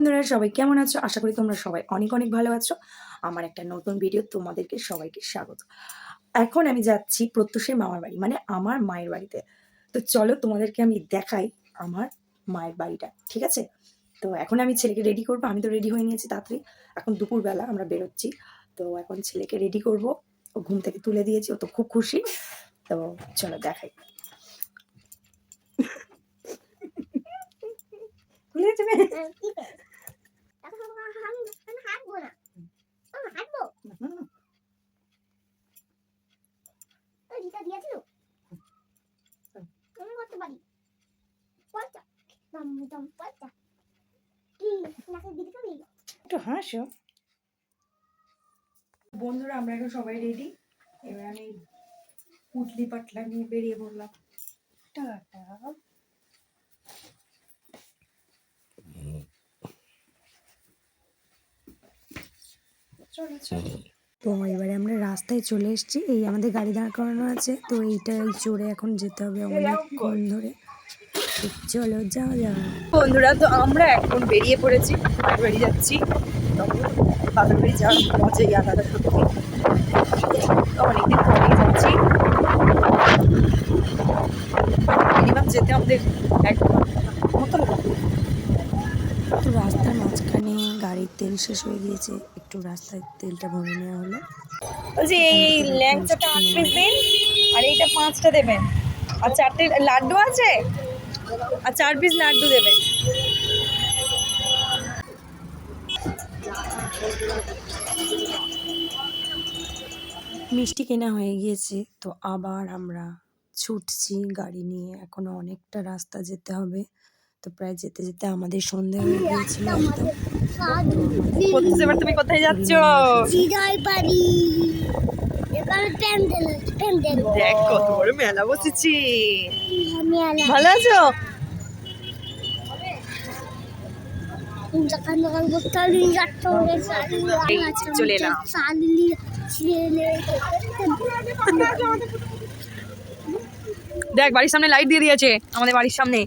বন্ধুরা সবাই কেমন আছো? আশা করি তোমরা সবাই অনেক অনেক ভালো আছো। আমার একটা নতুন ভিডিও তোমাদেরকে সবাইকে স্বাগত। এখন আমি যাচ্ছি প্রত্যুষের মামার বাড়ি মানে আমার মায়ের বাড়িতে। তো চলো তোমাদেরকে আমি দেখাই আমার মায়ের বাড়িটা ঠিক আছে? তো এখন আমি ছেলেকে রেডি করব। আমি তো রেডি হয়ে নিয়েছি তাড়াতাড়ি। এখন দুপুরবেলা আমরা বেরোচ্ছি। তো এখন ছেলেকে রেডি করব। ও ঘুম থেকে তুলে দিয়েছি ও তো খুব খুশি। তো চলো দেখাই। খুলে যাবে একটু হাসো। বন্ধুরা আমরা এখন সবাই রেডি এবার আমি পুটলি পাটলা নিয়ে বেরিয়ে পড়লাম। টাটা। চলো চলো। তো এবারে আমরা রাস্তায় চলে এসেছি। এই আমাদের গাড়ি দাঁড় করানো আছে। তো এইটাই চড়ে এখন যেতে হবে অনেকক্ষণ ধরে। চলো যাও যাও বন্ধুরা তো আমরা এখন বেরিয়ে পড়েছি বাড়ি বাড়ি যাচ্ছি। বাবার বাড়ি যাওয়ার মজাই আলাদা অনেকদিন পরেই যাচ্ছি। মিনিমাম যেতে আমাদের এক ঘণ্টা মতো তো রাস্তার মাঝখানে গাড়ির তেল শেষ হয়ে গিয়েছে একটু রাস্তায় তেলটা ভরে নেওয়া হলো। বলছি এই ল্যাংচাটা আট পিস দিন আর এইটা পাঁচটা দেবেন। আর চারটে লাড্ডু আছে? আর চার পিস লাড্ডু দেবে। মিষ্টি কেনা হয়ে গিয়েছে তো আবার আমরা ছুটছি গাড়ি নিয়ে। এখনও অনেকটা রাস্তা যেতে হবে তো প্রায় যেতে যেতে আমাদের সন্ধে হয়ে গিয়েছিল। তুমি কোথায় যাচ্ছ? দেখ কত বড় মেলা বসেছি। ভালো আছো? দোকান দোকান করতে চলে এলাম। দেখ বাড়ির সামনে লাইট দিয়ে দিয়েছে আমাদের বাড়ির সামনে।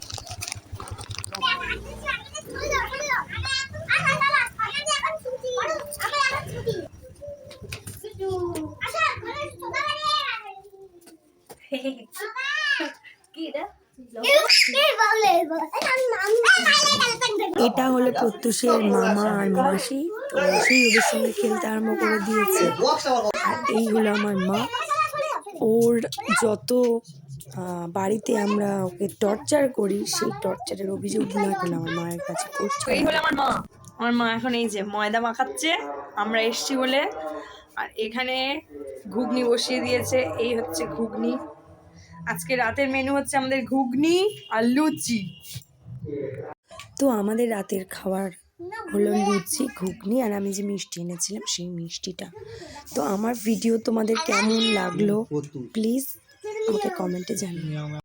এটা হলো প্রত্যুষের মামা আর মাসি। তো সেই ওদের সঙ্গে খেলতে আরম্ভ করে দিয়েছে। আর এই হলো আমার মা। ওর যত বাড়িতে আমরা ওকে টর্চার করি, সেই টর্চারের অভিযোগ অভিযোগগুলো এখন আমার মায়ের কাছে করছে এই হলো আমার মা। আমার মা এখন এই যে ময়দা মাখাচ্ছে, আমরা এসছি বলে। আর এখানে ঘুগনি বসিয়ে দিয়েছে, এই হচ্ছে ঘুগনি। আজকে রাতের মেনু হচ্ছে আমাদের ঘুগনি আর লুচি। তো আমাদের রাতের খাবার হলো লুচি ঘুগনি আর আমি যে মিষ্টি এনেছিলাম সেই মিষ্টিটা। তো আমার ভিডিও তোমাদের কেমন লাগল? প্লিজ আমাকে কমেন্টে জানিও।